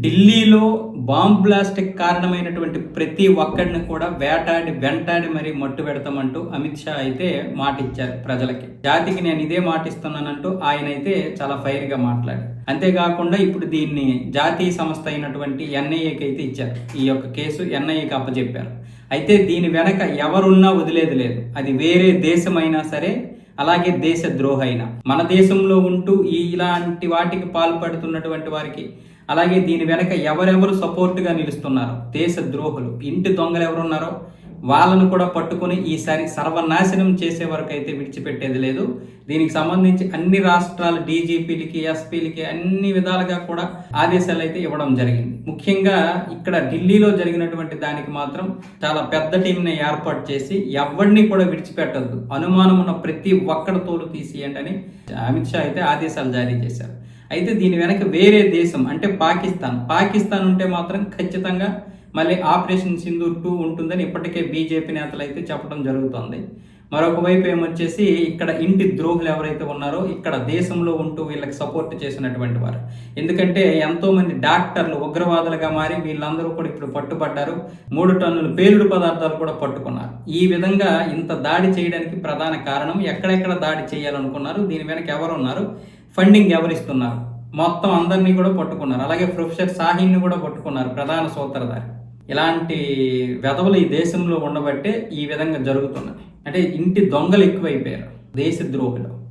ఢిల్లీలో బాంబ్ బ్లాస్ట్కి కారణమైనటువంటి ప్రతి ఒక్కడిని కూడా వేటాడి వెంటాడి మరీ మట్టు పెడతామంటూ అమిత్ షా అయితే మాట ఇచ్చారు ప్రజలకి. జాతికి నేను ఇదే మాట ఇస్తున్నానంటూ ఆయన అయితే చాలా ఫైర్గా మాట్లాడారు. అంతేకాకుండా ఇప్పుడు దీన్ని జాతీయ సంస్థ అయినటువంటి ఎన్ఐఏకి అయితే ఇచ్చారు. ఈ యొక్క కేసు ఎన్ఐఏకి అప్పచెప్పారు అయితే దీని వెనక ఎవరున్నా వదిలేది లేదు. అది వేరే దేశమైనా సరే అలాగే దేశ ద్రోహైన మన దేశంలో ఉంటూ ఈ ఇలాంటి వాటికి పాల్పడుతున్నటువంటి వారికి అలాగే దీని వెనక ఎవరెవరు సపోర్ట్గా నిలుస్తున్నారో? దేశ ద్రోహులు. ఇంటి దొంగలు ఎవరున్నారో వాళ్ళను కూడా పట్టుకొని ఈసారి సర్వనాశనం చేసే వరకు అయితే విడిచిపెట్టేది లేదు. దీనికి సంబంధించి అన్ని రాష్ట్రాల డీజీపీలకి ఎస్పీలకి అన్ని విధాలుగా కూడా ఆదేశాలు అయితే ఇవ్వడం జరిగింది. ముఖ్యంగా ఇక్కడ ఢిల్లీలో జరిగినటువంటి దానికి మాత్రం చాలా పెద్ద టీంని ఏర్పాటు చేసి ఎవరిని కూడా విడిచిపెట్టద్దు. అనుమానం ఉన్న ప్రతి ఒక్కడి తోలు తీసియండి అని అమిత్ షా అయితే ఆదేశాలు జారీ చేశారు. అయితే దీని వెనక వేరే దేశం అంటే పాకిస్తాన్. పాకిస్తాన్ ఉంటే మాత్రం ఖచ్చితంగా మళ్ళీ ఆపరేషన్ సింధూర్ టూ ఉంటుందని ఇప్పటికే బీజేపీ నేతలు అయితే చెప్పడం జరుగుతోంది. మరొక వైపు ఏమొచ్చేసి ఇక్కడ ఇంటి ద్రోహులు ఎవరైతే ఉన్నారో ఇక్కడ దేశంలో ఉంటూ వీళ్ళకి సపోర్ట్ చేసినటువంటి వారు. ఎందుకంటే ఎంతోమంది డాక్టర్లు ఉగ్రవాదులుగా మారి వీళ్ళందరూ కూడా ఇప్పుడు పట్టుబడ్డారు. మూడు టన్నుల పేలుడు పదార్థాలు కూడా పట్టుకున్నారు. ఈ విధంగా ఇంత దాడి చేయడానికి ప్రధాన కారణం ఎక్కడెక్కడ దాడి చేయాలనుకున్నారు దీని వెనక ఎవరు ఉన్నారు ఫండింగ్ ఎవరిస్తున్నారు? మొత్తం అందరినీ కూడా పట్టుకున్నారు. అలాగే ప్రొఫెసర్ సాహిన్ని కూడా పట్టుకున్నారు ప్రధాన సూత్రధారి. ఇలాంటి వెధవలు ఈ దేశంలో ఉండబట్టే ఈ విధంగా జరుగుతున్నాయి అంటే ఇంటి దొంగలు ఎక్కువైపోయారు. దేశ ద్రోహులు